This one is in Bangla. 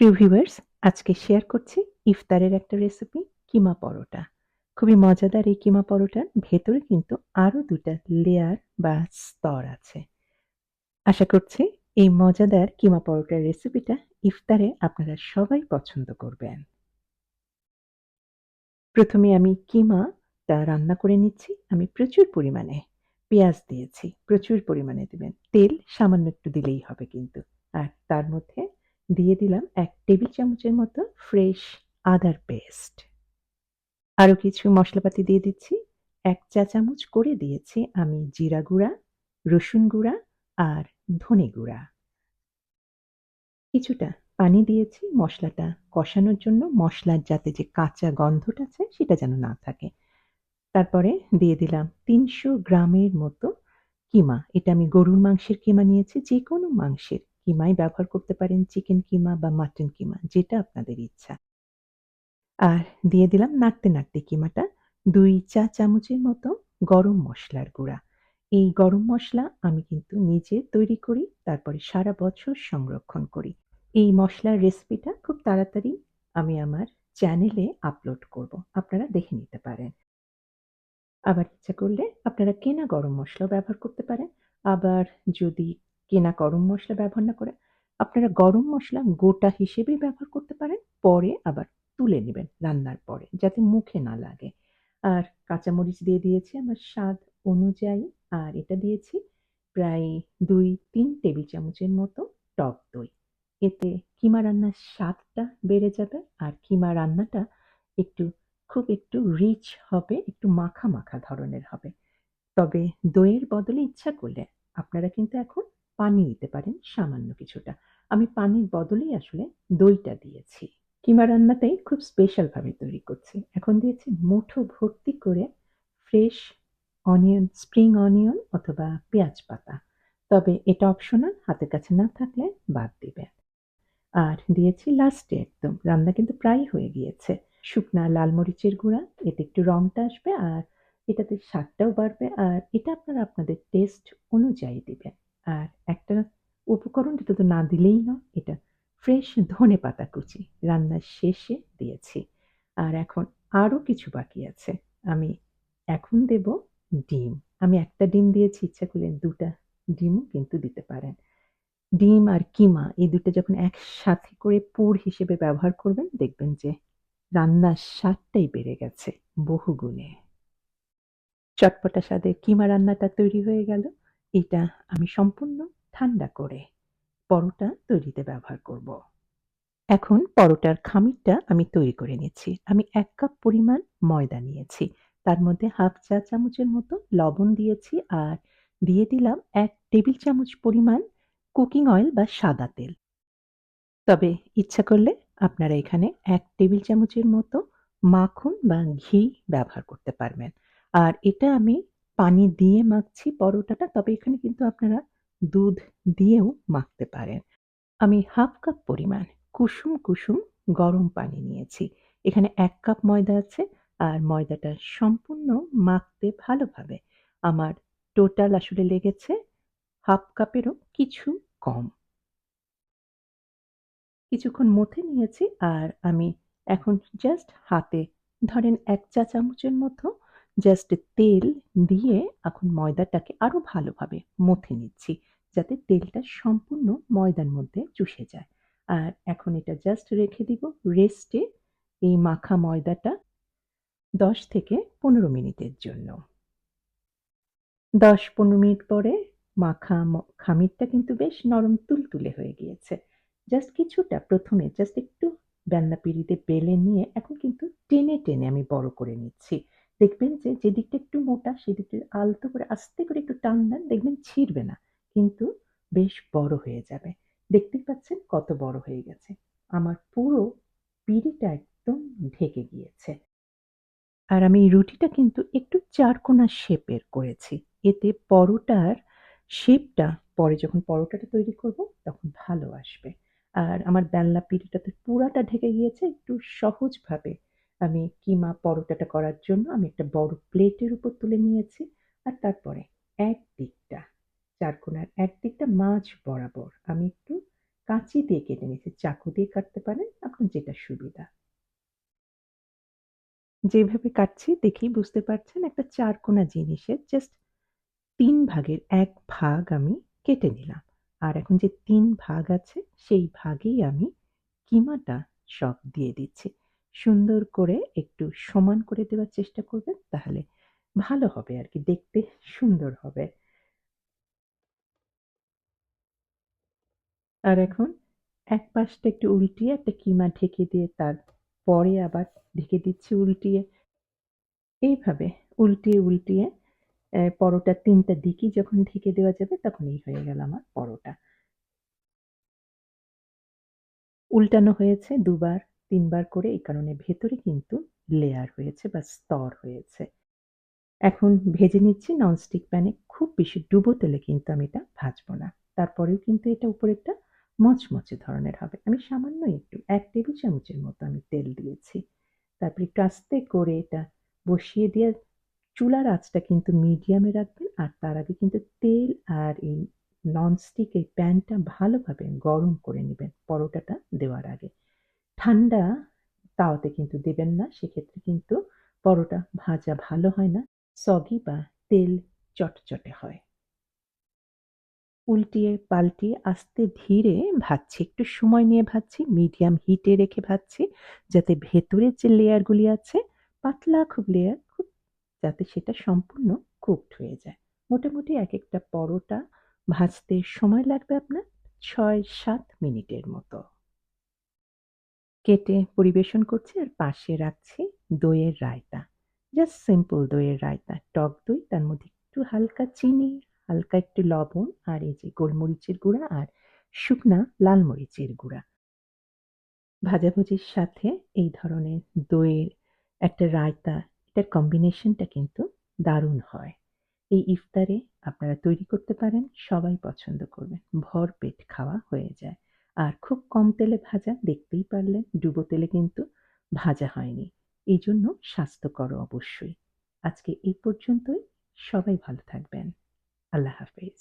প্রিয় ভিউয়ার্স, আজকে শেয়ার করছি ইফতারের একটা রেসিপি, কিমা পরোটা। খুবই মজাদার এই কিমা পরোটার ভেতরে কিন্তু আরও দুটা লেয়ার বা স্তর আছে। আশা করছি এই মজাদার কিমা পরোটার রেসিপিটা ইফতারে আপনারা সবাই পছন্দ করবেন। প্রথমে আমি কিমাটা রান্না করে নিচ্ছি। আমি প্রচুর পরিমাণে পেঁয়াজ দিয়েছি। প্রচুর পরিমাণে দেবেন। তেল সামান্য একটু দিলেই হবে কিন্তু। আর তার মধ্যে দিয়ে দিলাম এক টেবিল চামচের মতো ফ্রেশ আদার পেস্ট। আরও কিছু মশলাপাতি দিয়ে দিচ্ছি। এক চা চামচ করে দিয়েছি আমি জিরা গুঁড়া, রসুন গুঁড়া আর ধনে গুঁড়া। কিছুটা পানি দিয়েছি। মশলাটা কষানোর জন্য মশলার যাতে যে কাঁচা গন্ধটা আছে সেটা যেন না থাকে। তারপরে দিয়ে দিলাম তিনশো গ্রামের মতো কিমা। এটা আমি গরুর মাংসের কিমা নিয়েছি যে কোনো মাংসের। কিমাই ব্যবহার করতে পারেন চিকেন কিমা বা মাটন কিমা, যেটা আপনাদের ইচ্ছা। আর দিয়ে দিলাম নাড়তে নাড়তে কিমাটা দুই চা চামচের মতো গরম মশলার গুঁড়া। এই গরম মশলা আমি কিন্তু নিজে তৈরি করি, তারপরে সারা বছর সংরক্ষণ করি। এই মশলার রেসিপিটা খুব তাড়াতাড়ি আমি আমার চ্যানেলে আপলোড করব, আপনারা দেখে নিতে পারেন। আবার ইচ্ছা করলে আপনারা কেনা গরম মশলাও ব্যবহার করতে পারেন। আবার যদি কেনা গরম মশলা ব্যবহার না করে আপনারা গরম মশলা গোটা হিসেবেই ব্যবহার করতে পারেন, পরে আবার তুলে নেবেন রান্নার পরে যাতে মুখে না লাগে। আর কাঁচামরিচ দিয়ে দিয়েছি আমার স্বাদ অনুযায়ী, আর এটা দিয়েছি প্রায় দুই, তিন টেবিল চামচের মতো টক দই। এতে কিমা রান্নার স্বাদটা বেড়ে যাবে আর কিমা রান্নাটা একটু, খুব একটু রিচ হবে, একটু মাখা মাখা ধরনের হবে। তবে দইয়ের বদলে ইচ্ছা করলে আপনারা কিন্তু এখন পানি দিতে পারেন সামান্য কিছুটা। আমি পানির বদলেই আসলে দইটা দিয়েছি। কিমা রান্নাটাই খুব স্পেশালভাবে তৈরি করছি। এখন দিয়েছি মুঠো ভর্তি করে ফ্রেশ অনিয়ন স্প্রিং অনিয়ন অথবা পেঁয়াজ পাতা। তবে এটা অপশনাল হাতের কাছে না থাকলে বাদ দিবেন। আর দিয়েছি লাস্টে একদম, রান্না কিন্তু প্রায় হয়ে গিয়েছে। শুকনা লাল মরিচের গুঁড়া, এতে একটু রংটা আসবে আর এটাতে স্বাদটাও বাড়বে। আর এটা আপনারা আপনাদের টেস্ট অনুযায়ী দিবেন। আর একটা উপকরণ যেটা তো না দিলেই না এটা ফ্রেশ ধনে পাতা কুচি। রান্নার শেষে দিয়েছি। আর এখন আরও কিছু বাকি আছে। আমি এখন দেব ডিম। আমি একটা ডিম দিয়েছি, ইচ্ছা করলে দুটা ডিমও কিন্তু দিতে পারেন। ডিম আর কিমা, এই দুটো যখন একসাথে করে পুর হিসেবে ব্যবহার করবেন, দেখবেন যে রান্নার স্বাদটাই বেড়ে গেছে বহুগুণে। চটপটা স্বাদের কিমা রান্নাটা তৈরি হয়ে গেল। এটা আমি সম্পূর্ণ ঠান্ডা করে পরোটা তৈরিতে ব্যবহার করব। এখন পরোটার খামিরটা আমি তৈরি করে নিচ্ছি। আমি এক কাপ পরিমাণ ময়দা নিয়েছি। তার মধ্যে হাফ চা চামচের মতো লবণ দিয়েছি আর দিয়ে দিলাম এক টেবিল চামচ পরিমাণ কুকিং অয়েল বা সাদা তেল। তবে ইচ্ছা করলে আপনারা এখানে এক টেবিল চামচের মতো মাখন বা ঘি ব্যবহার করতে পারবেন। আর এটা আমি পানি দিয়ে মাখছি পরোটাটা, তবে এখানে কিন্তু আপনারা দুধ দিয়েও মাখতে পারেন। আমি হাফ কাপ পরিমাণ কুসুম কুসুম গরম পানি নিয়েছি। এখানে এক কাপ ময়দা আছে আর ময়দাটা সম্পূর্ণ মাখতে ভালোভাবে। আমার টোটাল আসলে লেগেছে হাফ কাপেরও কিছু কম। কিছুক্ষণ মথে নিয়েছি আর আমি এখন জাস্ট হাতে ধরেন এক চা চামচের মতো জাস্ট তেল দিয়ে এখন ময়দাটাকে আরও ভালোভাবে মথে নিচ্ছি, যাতে তেলটা সম্পূর্ণ ময়দার মধ্যে চুষে যায়। আর এখন এটা জাস্ট রেখে দিব রেস্টে এই মাখা ময়দাটা দশ থেকে পনেরো মিনিটের জন্য। দশ পনেরো মিনিট পরে মাখা খামিরটা কিন্তু বেশ নরম তুলতুলে হয়ে গিয়েছে। জাস্ট কিছুটা প্রথমে জাস্ট একটু বেলনা পিড়িতে বেলে নিয়ে এখন কিন্তু টেনে টেনে আমি বড় করে নিচ্ছি। দেখবেন যে যে দিকটা একটু মোটা সেদিকটা আলতো করে, আস্তে করে একটু টান দেন, দেখবেন ছিঁড়বে না। কিন্তু বেশ বড় হয়ে যাবে। দেখতেই পাচ্ছেন কত বড় হয়ে গেছে। আমার পুরো পিড়িটা একদম ঢেকে গিয়েছে। আর আমি রুটিটা কিন্তু একটু চারকোনা শেপের করেছি। এতে পরোটার শেপটা, পরে যখন পরোটাটা তৈরি করব, তখন ভালো আসবে। আর আমার বেলনা পিড়িটাতে পুরাটা ঢেকে গিয়েছে, একটু সহজভাবে আমি কিমা পরোটাটা করার জন্য আমি একটা বড় প্লেটের উপর তুলে নিয়েছি আর তারপরে এক দিকটা চারকোনার এক দিকটা মাছ বরাবর আমি একটু কাঁচি দিয়ে কেটে নিয়েছি, চাকু দিয়ে কাটতে পারেন, আপনার যেটা সুবিধা। যেভাবে কাটছি দেখেই বুঝতে পারছেন একটা চারকোনা জিনিসের জাস্ট তিন ভাগের এক ভাগ আমি কেটে নিলাম। আর এখন যে তিন ভাগ আছে সেই ভাগেই আমি কিমাটা সব দিয়ে দিচ্ছি। সুন্দর করে একটু সমান করে দেওয়ার চেষ্টা করবেন, তাহলে ভালো হবে আর কি দেখতে সুন্দর হবে। আর এখন এক পাশটা একটু উল্টিয়ে একটা কিমা ঢেকে দিয়ে তার পরে আবার ঢেকে দিচ্ছি উল্টিয়ে। এইভাবে উল্টিয়ে উল্টিয়ে পরোটা তিনটা দিকই যখন ঢেকে দেওয়া যাবে তখন এই হয়ে গেল আমার পরোটা। উল্টানো হয়েছে দুবার। তিনবার করে এই কারণে ভেতরে কিন্তু লেয়ার হয়েছে বা স্তর হয়েছে। এখন ভেজে নিচ্ছি ননস্টিক প্যানে খুব বেশি ডুবো তেলে কিন্তু আমি এটা ভাজবো না। তারপরেও কিন্তু এটা উপরেরটা মচমচে ধরনের হবে। আমি সামান্য একটু, এক টেবিল চামচের মতো আমি তেল দিয়েছি। তারপরে একটু আস্তে করে এটা বসিয়ে দিয়ে চুলার আঁচটা কিন্তু মিডিয়ামে রাখবেন আর তার আগে কিন্তু তেল আর এই ননস্টিক এই প্যানটা ভালোভাবে গরম করে নেবেন পরোটাটা দেওয়ার আগে। ঠান্ডা তাওয়াতে কিন্তু দেবেন না, সেক্ষেত্রে কিন্তু পরোটা ভাজা ভালো হয় না সগি বা তেল চটচটে হয়। উল্টিয়ে পাল্টিয়ে আস্তে ধীরে ভাজছি, একটু সময় নিয়ে ভাজছি মিডিয়াম হিটে রেখে ভাজছি, যাতে ভেতরের যে লেয়ারগুলি আছে, পাতলা খুব লেয়ার খুব যাতে সেটা সম্পূর্ণ কুকড হয়ে যায়। মোটামুটি এক একটা পরোটা ভাজতে সময় লাগবে আপনার, ছয় সাত মিনিটের মতো। কেটে পরিবেশন করছি আর পাশে রাখছি দইয়ের রায়তা। জাস্ট সিম্পল দইয়ের রায়তা। টক দই, তার মধ্যে একটু হালকা চিনি, হালকা একটু লবণ আর এই যে গোলমরিচের গুঁড়া আর শুকনা লাল মরিচের গুঁড়া। ভাজাভুজির সাথে এই ধরনের দইয়ের একটা রায়তা, এটার কম্বিনেশনটা কিন্তু দারুণ হয়। এই ইফতারে আপনারা তৈরি করতে পারেন, সবাই পছন্দ করবেন। ভর পেট খাওয়া হয়ে যায়। আর খুব কম তেলে ভাজা দেখতেই পারলেন ডুবো তেলে কিন্তু ভাজা হয়নি। এই জন্য স্বাস্থ্যকর অবশ্যই। আজকে এই পর্যন্তই। সবাই ভালো থাকবেন। আল্লাহ হাফেজ।